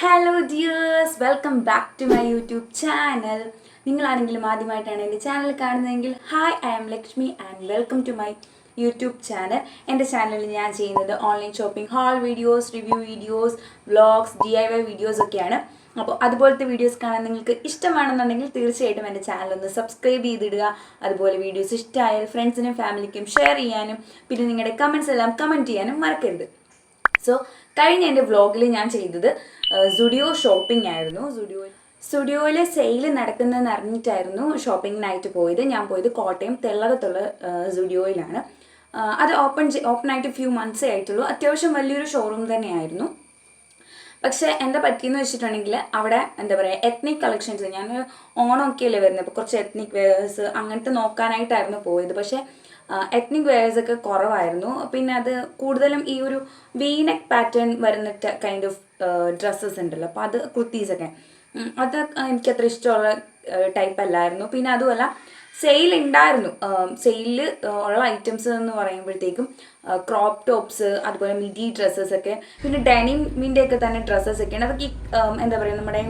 Hello dears welcome back to my YouTube channel നിങ്ങളാണെങ്കിലും ആദ്യമായിട്ടാണ് എന്റെ channel കാണുന്നതെങ്കിൽ hi I am Lakshmi and welcome to my YouTube channel എന്റെ ചാനലിൽ ഞാൻ ചെയ്യുന്നത് online shopping haul videos review videos vlogs D I Y videos ഒക്കെയാണ്. അപ്പോൾ അതുപോലത്തെ വീഡിയോസ് കാണാൻ നിങ്ങൾക്ക് ഇഷ്ടമാണെന്നുണ്ടെങ്കിൽ തീർച്ചയായിട്ടും എന്റെ ചാനൽ ഒന്ന് സബ്സ്ക്രൈബ് ചെയ്തിടുക. അതുപോലെ വീഡിയോസ് ഇഷ്ടമായാൽ ഫ്രണ്ട്സിനും ഫാമിലിക്കും ഷെയർ ചെയ്യാനും പിന്നെ നിങ്ങളുടെ കമൻസ് എല്ലാം കമന്റ് ചെയ്യാനും മറക്കരുത്. സോ കഴിഞ്ഞ എന്റെ വ്ളോഗിൽ ഞാൻ ചെയ്തത് സുഡിയോ ഷോപ്പിംഗ് ആയിരുന്നു. സുഡിയോ സ്റ്റുഡിയോയിൽ സെയിൽ നടക്കുന്നതെന്ന് അറിഞ്ഞിട്ടായിരുന്നു ഷോപ്പിങ്ങിനായിട്ട് പോയത്. ഞാൻ പോയത് കോട്ടയം തെള്ളകത്തുള്ള സ്റ്റുഡിയോയിലാണ് അത് ഓപ്പൺ ഓപ്പൺ ആയിട്ട് ഫ്യൂ മന്ത്സേ ആയിട്ടുള്ളൂ. അത്യാവശ്യം വലിയൊരു ഷോറൂം തന്നെയായിരുന്നു. പക്ഷേ എന്താ പറ്റിയെന്ന് വെച്ചിട്ടുണ്ടെങ്കിൽ അവിടെ എന്താ പറയുക എത്നിക് കളക്ഷൻസ് ഞാൻ ഓണമൊക്കെയല്ലേ വരുന്നത്. അപ്പോൾ കുറച്ച് എത്നിക് വെയേഴ്സ് അങ്ങനത്തെ നോക്കാനായിട്ടായിരുന്നു പോയത്. പക്ഷേ എത്നിക് വെയേഴ്സ് ഒക്കെ കുറവായിരുന്നു. പിന്നെ അത് കൂടുതലും ഈ ഒരു വീനെക് പാറ്റേൺ വരുന്ന കൈൻഡ് ഓഫ് ഡ്രസ്സസ് ഉണ്ടല്ലോ. അപ്പോൾ അത് കുർത്തീസൊക്കെ അത് എനിക്കത്ര ഇഷ്ടമുള്ള ടൈപ്പ് അല്ലായിരുന്നു. പിന്നെ അതുമല്ല സെയിൽ ഉണ്ടായിരുന്നു സെയിലിൽ ഉള്ള ഐറ്റംസ് എന്ന് പറയുമ്പോഴത്തേക്കും ക്രോപ്പ് ടോപ്സ് അതുപോലെ മിഡി ഡ്രസ്സസ് ഒക്കെ പിന്നെ ഡെനിമിന്റെ ഒക്കെ തന്നെ ഡ്രസ്സസ് ഒക്കെയാണ്. അതൊക്കെ ഈ എന്താ പറയുക നമ്മുടെ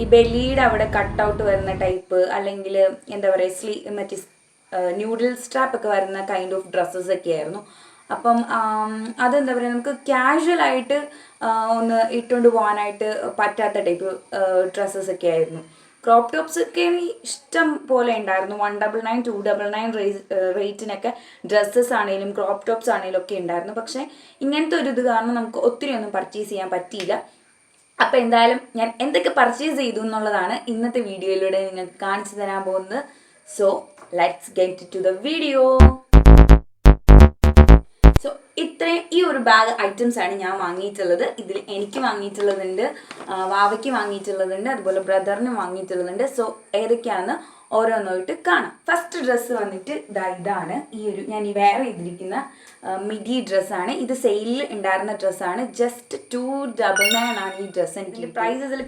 ഈ ബെല്ലിയുടെ അവിടെ കട്ട് ഔട്ട് വരുന്ന ടൈപ്പ് അല്ലെങ്കിൽ എന്താ പറയുക സ്ലീ മറ്റേ ന്യൂഡിൽ സ്ട്രാപ്പ് ഒക്കെ വരുന്ന കൈൻഡ് ഓഫ് ഡ്രസ്സസ് ഒക്കെ ആയിരുന്നു അപ്പം അതെന്താ പറയുക നമുക്ക് കാഷ്വൽ ആയിട്ട് ഒന്ന് ഇട്ടുകൊണ്ട് പോകാനായിട്ട് പറ്റാത്ത ടൈപ്പ് ഡ്രസ്സസ് ഒക്കെ ആയിരുന്നു. ക്രോപ്പ് ടോപ്സ് ഒക്കെ ഇഷ്ടം പോലെ ഉണ്ടായിരുന്നു. One double nine two double nine റേറ്റിനൊക്കെ dresses ആണെങ്കിലും ക്രോപ്പ് ടോപ്സ് ആണെങ്കിലും ഒക്കെ ഉണ്ടായിരുന്നു. പക്ഷേ ഇങ്ങനത്തെ ഒരു ഇത് കാരണം നമുക്ക് ഒത്തിരി ഒന്നും പർച്ചേസ് ചെയ്യാൻ പറ്റിയില്ല. അപ്പോൾ എന്തായാലും ഞാൻ എന്തൊക്കെ പർച്ചേസ് ചെയ്തു എന്നുള്ളതാണ് ഇന്നത്തെ വീഡിയോയിലൂടെ നിങ്ങൾക്ക് കാണിച്ചു തരാൻ പോകുന്നത്. So let's get to the video so ഇത്രയും ഈ ഒരു ബാഗ് ഐറ്റംസ് ആണ് ഞാൻ വാങ്ങിയിട്ടുള്ളത്. ഇതിൽ എനിക്ക് വാങ്ങിയിട്ടുള്ളതുണ്ട് വാവയ്ക്ക് വാങ്ങിയിട്ടുള്ളതുണ്ട് അതുപോലെ ബ്രദറിന് വാങ്ങിയിട്ടുള്ളതുണ്ട്. സോ ഏതൊക്കെയാണെന്ന് ഓരോന്നായിട്ട് കാണാം. ഫസ്റ്റ് ഡ്രസ്സ് വന്നിട്ട് ഇതാ ഇതാണ്. ഈ ഒരു ഞാൻ ഈ വെയർ ചെയ്തിരിക്കുന്ന മിഡി ഡ്രസ്സാണ് ഇത് സെയിലിൽ ഉണ്ടായിരുന്ന ഡ്രസ്സാണ് ജസ്റ്റ് ടു ഡബിൾ നയൻ ആണ് ഈ ഡ്രസ്സ് എനിക്ക് പ്രൈസ് ഇതിൽ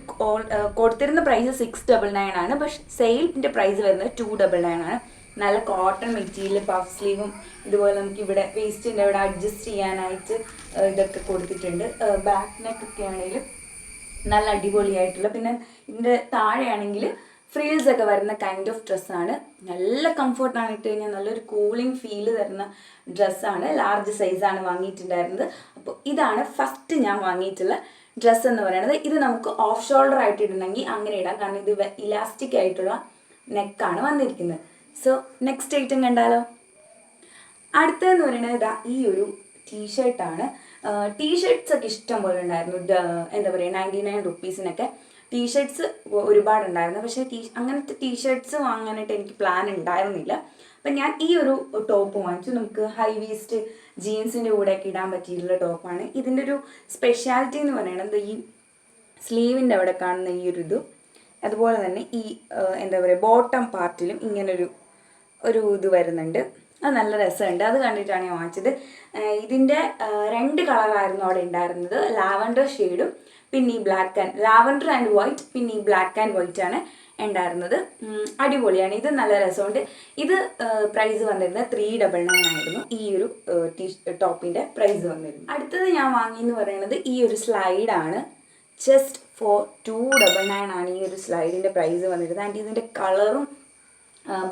കൊടുത്തിരുന്ന പ്രൈസ് സിക്സ് ഡബിൾ നയൻ ആണ്. പക്ഷെ സെയിലിന്റെ പ്രൈസ് വരുന്നത് ടു ഡബിൾ നയൻ ആണ്. നല്ല കോട്ടൺ മെറ്റീരിയൽ പഫ് സ്ലീവും ഇതുപോലെ നമുക്ക് ഇവിടെ വേസ്റ്റിന്റെ ഇവിടെ അഡ്ജസ്റ്റ് ചെയ്യാനായിട്ട് ഇതൊക്കെ കൊടുത്തിട്ടുണ്ട്. ബാക്ക് നെക്ക് ഒക്കെ ആണെങ്കിലും നല്ല അടിപൊളിയായിട്ടുള്ള. പിന്നെ ഇതിന്റെ താഴെയാണെങ്കിൽ ഫ്രീൽസ് ഒക്കെ വരുന്ന കൈൻഡ് ഓഫ് ഡ്രസ്സാണ് നല്ല കംഫർട്ടാണ് ഇട്ട് കഴിഞ്ഞാൽ നല്ലൊരു കൂളിംഗ് ഫീൽ തരുന്ന ഡ്രസ്സാണ് ലാർജ് സൈസാണ് വാങ്ങിയിട്ടുണ്ടായിരുന്നത്. അപ്പോൾ ഇതാണ് ഫസ്റ്റ് ഞാൻ വാങ്ങിയിട്ടുള്ള ഡ്രസ്സ് എന്ന് പറയുന്നത്. ഇത് നമുക്ക് ഓഫ് ഷോൾഡർ ആയിട്ട് ഇടണമെങ്കിൽ അങ്ങനെ ഇടാം. കാരണം ഇത് ഇലാസ്റ്റിക് ആയിട്ടുള്ള നെക്കാണ് വന്നിരിക്കുന്നത്. സോ നെക്സ്റ്റ് ഐറ്റം കണ്ടാലോ? അടുത്തതെന്ന് പറയുന്നത് ഇതാ ഈ ഒരു ടീഷർട്ടാണ് ടീഷർട്ട്സ് ഒക്കെ ഇഷ്ടം പോലെ ഉണ്ടായിരുന്നു. എന്താ പറയുക നയന്റി നയൻ റുപ്പീസിനൊക്കെ ടീഷർട്ട്സ് ഒരുപാടുണ്ടായിരുന്നു. പക്ഷേ ടീ അങ്ങനത്തെ ടീഷർട്ട്സ് വാങ്ങാനായിട്ട് എനിക്ക് പ്ലാൻ ഉണ്ടായിരുന്നില്ല. അപ്പം ഞാൻ ഈ ഒരു ടോപ്പ് വാങ്ങിച്ചു. നമുക്ക് ഹൈ വേസ്റ്റ് ജീൻസിന്റെ കൂടെയൊക്കെ ഇടാൻ പറ്റിയിട്ടുള്ള ടോപ്പാണ് ഇതിന്റെ ഒരു സ്പെഷ്യാലിറ്റി എന്ന് പറയുന്നത് ഈ സ്ലീവിന്റെ അവിടെ കാണുന്ന ഈ ഒരു ഇത് അതുപോലെ തന്നെ ഈ എന്താ പറയുക ബോട്ടം പാർട്ടിലും ഇങ്ങനൊരു ഒരു ഇത് വരുന്നുണ്ട്. അത് നല്ല രസമുണ്ട്. അത് കണ്ടിട്ടാണ് ഞാൻ വാങ്ങിച്ചത്. ഇതിന്റെ രണ്ട് കളറായിരുന്നു അവിടെ ഉണ്ടായിരുന്നത്. ലാവൻഡർ ഷെയ്ഡും പിന്നെ ഈ black and lavender and white പിന്നെ ഈ ബ്ലാക്ക് ആൻഡ് വൈറ്റ് ആണ് ഉണ്ടായിരുന്നത്. അടിപൊളിയാണ്. ഇത് നല്ല രസമുണ്ട്. ഇത് പ്രൈസ് വന്നിരുന്നത് ത്രീ ഡബിൾ നയൻ ആയിരുന്നു. ഈ ഒരു ടീ ടോപ്പിന്റെ പ്രൈസ് വന്നിരുന്നത്. അടുത്തത് ഞാൻ വാങ്ങിയെന്ന് പറയുന്നത് ഈ ഒരു സ്ലൈഡാണ് just for two double nine ആണ് ഈ ഒരു സ്ലൈഡിന്റെ പ്രൈസ് വന്നിരുന്നത്. ആൻഡ് ഇതിന്റെ കളറും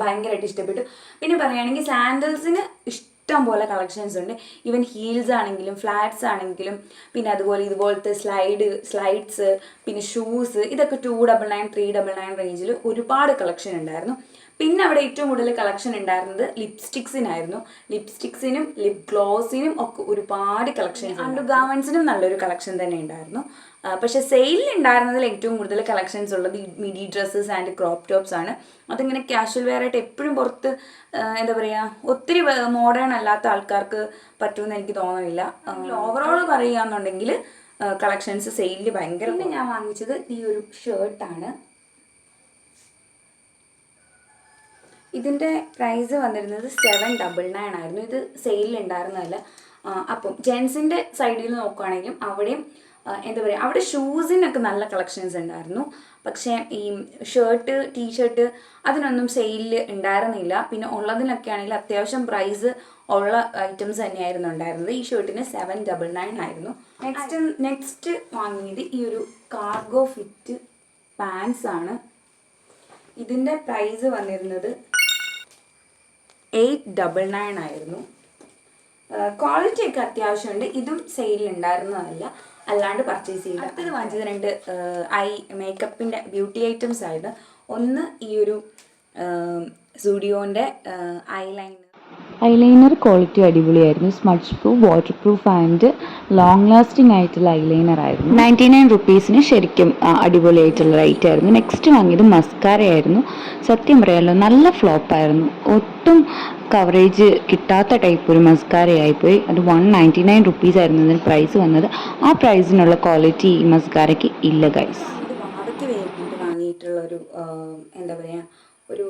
ഭയങ്കരമായിട്ട് ഇഷ്ടപ്പെട്ടു. പിന്നെ പറയുകയാണെങ്കിൽ സാൻഡൽസിന് ഇഷ്ടം പോലെ കളക്ഷൻസ് ഉണ്ട്. ഈവൻ ഹീൽസ് ആണെങ്കിലും ഫ്ലാറ്റ്സ് ആണെങ്കിലും പിന്നെ അതുപോലെ ഇതുപോലത്തെ സ്ലൈഡ് സ്ലൈഡ്സ് പിന്നെ ഷൂസ് ഇതൊക്കെ two double nine three double nine റേഞ്ചിൽ ഒരുപാട് കളക്ഷൻ ഉണ്ടായിരുന്നു. പിന്നെ അവിടെ ഏറ്റവും കൂടുതൽ കളക്ഷൻ ഉണ്ടായിരുന്നത് ലിപ്സ്റ്റിക്സിനായിരുന്നു ലിപ്സ്റ്റിക്സിനും ലിപ് ഗ്ലോസിനും ഒക്കെ ഒരുപാട് കളക്ഷൻ അണ്ടർ ഗാർമെൻസിനും നല്ലൊരു കളക്ഷൻ തന്നെ ഉണ്ടായിരുന്നു. പക്ഷെ സെയിലിൽ ഉണ്ടായിരുന്നതിൽ ഏറ്റവും കൂടുതൽ കളക്ഷൻസ് ഉള്ളത് midi dresses and crop tops ആണ്. അതിങ്ങനെ കാഷ്വൽ വെയർ ആയിട്ട് എപ്പോഴും പുറത്ത് എന്താ പറയുക ഒത്തിരി മോഡേൺ അല്ലാത്ത ആൾക്കാർക്ക് പറ്റുമെന്ന് എനിക്ക് തോന്നുന്നില്ല. ഓവറോൾ പറയുകയാണെന്നുണ്ടെങ്കിൽ കളക്ഷൻസ് സെയിലിൽ ഭയങ്കര ഞാൻ വാങ്ങിച്ചത് ഈ ഒരു ഷർട്ടാണ് ഇതിന്റെ പ്രൈസ് വന്നിരുന്നത് സെവൻ ഡബിൾ നയൻ ആയിരുന്നു. ഇത് സെയിലിൽ ഉണ്ടായിരുന്നതല്ല അപ്പം ജെൻസിന്റെ സൈഡിൽ നോക്കുകയാണെങ്കിലും അവിടെയും എന്താ പറയുക അവിടെ ഷൂസിനൊക്കെ നല്ല കളക്ഷൻസ് ഉണ്ടായിരുന്നു പക്ഷേ ഈ ഷർട്ട് ടീഷർട്ട് അതിനൊന്നും സെയിലിൽ ഉണ്ടായിരുന്നില്ല പിന്നെ ഉള്ളതിനൊക്കെ ആണെങ്കിൽ അത്യാവശ്യം പ്രൈസ് ഉള്ള ഐറ്റംസ് തന്നെയായിരുന്നു ഉണ്ടായിരുന്നത്. ഈ ഷർട്ടിന് സെവൻ ഡബിൾ നയൻ ആയിരുന്നു. നെക്സ്റ്റ് നെക്സ്റ്റ് വാങ്ങിയത് ഈ ഒരു കാർഗോ ഫിറ്റ് പാൻസ് ആണ്. ഇതിന്റെ പ്രൈസ് വന്നിരുന്നത് എയ്റ്റ് ഡബിൾ നയൻ ആയിരുന്നു. ക്വാളിറ്റി ഒക്കെ അത്യാവശ്യമുണ്ട്. ഇതും സെയിലിൽ ഉണ്ടായിരുന്നതല്ല. അല്ലാണ്ട് പർച്ചേസ് ചെയ്തു അടുത്തത് വാങ്ങിച്ചത് രണ്ട് ഐ മേക്കപ്പിന്റെ ബ്യൂട്ടി ഐറ്റംസ് ആയിരുന്നു. ഒന്ന് ഈ ഒരു സ്റ്റുഡിയോന്റെ ഐലൈനർ ഐലൈനർ ക്വാളിറ്റി അടിപൊളിയായിരുന്നു. Smudge proof waterproof and long lasting ആയിട്ടുള്ള ഐലൈനർ ആയിരുന്നു. നയന്റി നയൻ റുപ്പീസിന് ശരിക്കും അടിപൊളിയായിട്ടുള്ള റേറ്റ് ആയിരുന്നു. നെക്സ്റ്റ് വാങ്ങിയത് മസ്കാര ആയിരുന്നു. സത്യം പറയാമല്ലോ നല്ല ഫ്ലോപ്പായിരുന്നു ഒട്ടും കവറേജ് കിട്ടാത്ത ടൈപ്പ് ഒരു മസ്കാരയായിപ്പോയി അത് വൺ നയന്റി നയൻ റുപ്പീസ് ആയിരുന്നു ഇതിന് പ്രൈസ് വന്നത്. ആ പ്രൈസിനുള്ള ക്വാളിറ്റി ഈ മസ്കാരയ്ക്ക് ഇല്ല ഗൈസ് വേണ്ടിയിട്ട് വാങ്ങിയിട്ടുള്ള ഒരു എന്താ പറയുക ഒരു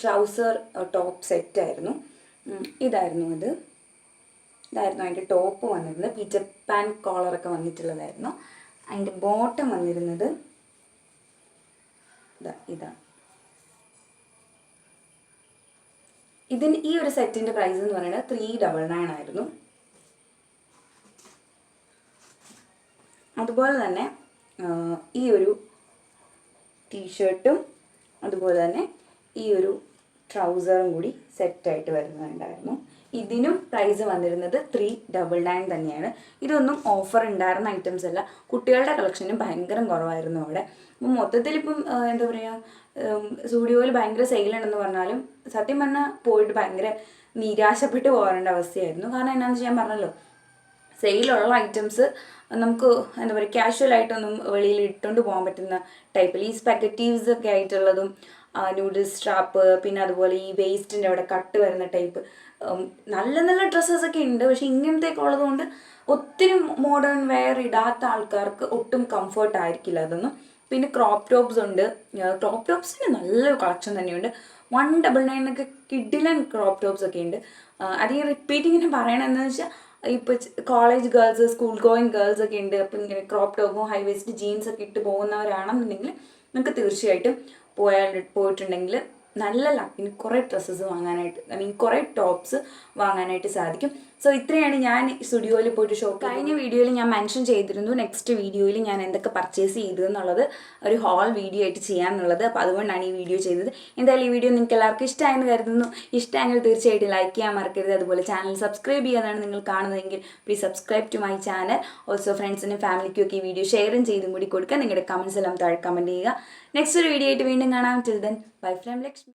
ട്രൗസർ ടോപ്പ് സെറ്റായിരുന്നു ഇതായിരുന്നു അത്. ഇതായിരുന്നു അതിന്റെ ടോപ്പ് വന്നിരുന്നത്. പീറ്റർ പാൻ കോളറൊക്കെ വന്നിട്ടുള്ളതായിരുന്നു. അതിന്റെ ബോട്ടം വന്നിരുന്നത് ഇതാ ഇതാ. ഇതിന് ഈ ഒരു സെറ്റിന്റെ പ്രൈസ് എന്ന് പറയുന്നത് ത്രീ ഡബിൾ നയൻ ആയിരുന്നു. അതുപോലെ തന്നെ ഈ ഒരു ടീഷർട്ടും അതുപോലെ തന്നെ ഈ ഒരു ട്രൗസറും കൂടി സെറ്റായിട്ട് വരുന്നുണ്ടായിരുന്നു ഇതിനും പ്രൈസ് വന്നിരുന്നത് ത്രീ ഡബിൾ നയൻ തന്നെയാണ്. ഇതൊന്നും ഓഫർ ഉണ്ടായിരുന്ന ഐറ്റംസ് അല്ല. കുട്ടികളുടെ കളക്ഷനും ഭയങ്കര കുറവായിരുന്നു അവിടെ. അപ്പം മൊത്തത്തിൽ ഇപ്പം എന്താ പറയുക സ്റ്റുഡിയോയിൽ ഭയങ്കര സെയിലുണ്ടെന്ന് പറഞ്ഞാലും സത്യം പറഞ്ഞാൽ പോയിട്ട് ഭയങ്കര നിരാശപ്പെട്ട് പോകേണ്ട അവസ്ഥയായിരുന്നു. കാരണം എന്നാന്ന് ഞാൻ പറഞ്ഞല്ലോ സെയിലുള്ള ഐറ്റംസ് നമുക്ക് എന്താ പറയുക ക്യാഷ്വൽ ആയിട്ടൊന്നും വെളിയിൽ ഇട്ടുകൊണ്ട് പോകാൻ പറ്റുന്ന ടൈപ്പിൽ ഈ സ്പെക്കറ്റീവ്സ് ഒക്കെ ആയിട്ടുള്ളതും നൂഡിൽസ് സ്ട്രാപ്പ് പിന്നെ അതുപോലെ ഈ വേസ്റ്റിന്റെ അവിടെ കട്ട് വരുന്ന ടൈപ്പ് നല്ല നല്ല ഡ്രസ്സസ് ഒക്കെ ഉണ്ട്. പക്ഷെ ഇങ്ങനത്തെയൊക്കെ ഉള്ളതുകൊണ്ട് ഒത്തിരി മോഡേൺ വെയർ ഇടാത്ത ആൾക്കാർക്ക് ഒട്ടും കംഫർട്ട് ആയിരിക്കില്ല അതൊന്നും. പിന്നെ ക്രോപ്പ് ടോപ്സ് ഉണ്ട്. ക്രോപ്പ് ടോപ്സിന് നല്ല കളക്ഷൻ തന്നെയുണ്ട്. വൺ ഡബിൾ നയനൊക്കെ കിഡിലൻ ക്രോപ്പ് ടോപ്സ് ഒക്കെ ഉണ്ട്. അത് ഈ റിപ്പീറ്റിങ്ങിന് പറയണമെന്ന് വെച്ചാൽ ഇപ്പോൾ college girls school going girls ഒക്കെ ഉണ്ട്. അപ്പം ഇങ്ങനെ ക്രോപ്പ് ടോപ്പും ഹൈ വേസ്റ്റ് ജീൻസ് ഒക്കെ ഇട്ട് പോകുന്നവരാണെന്നുണ്ടെങ്കിൽ നിങ്ങൾക്ക് തീർച്ചയായിട്ടും പോയാൽ പോയിട്ടുണ്ടെങ്കിൽ നല്ല ലക്കിന് കുറേ ഡ്രസ്സസ് വാങ്ങാനായിട്ട് ഐ മീൻ കുറേ ടോപ്സ് വാങ്ങാനായിട്ട് സാധിക്കും. സോ ഇത്രയാണ് ഞാൻ സ്റ്റുഡിയോയിൽ പോയിട്ട് ഷോപ്പ് കഴിഞ്ഞ വീഡിയോയിൽ ഞാൻ മെൻഷൻ ചെയ്തിരുന്നു നെക്സ്റ്റ് വീഡിയോയിൽ ഞാൻ എന്തൊക്കെ പർച്ചേസ് ചെയ്തു എന്നുള്ളത് ഒരു ഹോൾ വീഡിയോ ആയിട്ട് ചെയ്യാമെന്നുള്ളത് അപ്പോൾ അതുകൊണ്ടാണ് ഈ വീഡിയോ ചെയ്തത്. എന്തായാലും ഈ വീഡിയോ നിങ്ങൾക്ക് എല്ലാവർക്കും ഇഷ്ടമായെന്ന് കരുതുന്നു. ഇഷ്ടമെങ്കിൽ തീർച്ചയായിട്ടും ലൈക്ക് ചെയ്യാൻ മറക്കരുത്. അതുപോലെ ചാനൽ സബ്സ്ക്രൈബ് ചെയ്യാതാണ് നിങ്ങൾ കാണുന്നതെങ്കിൽ please subscribe to my channel also ഫ്രണ്ട്സിനും ഫാമിലിക്കും ഒക്കെ ഈ വീഡിയോ ഷെയറും ചെയ്തും കൂടി കൊടുക്കുക. നിങ്ങളുടെ കമൻസ് എല്ലാം താഴെ കമന്റ് ചെയ്യുക. നെക്സ്റ്റ് ഒരു വീഡിയോ ആയിട്ട് വീണ്ടും കാണാം. Till then bye from Lakshmi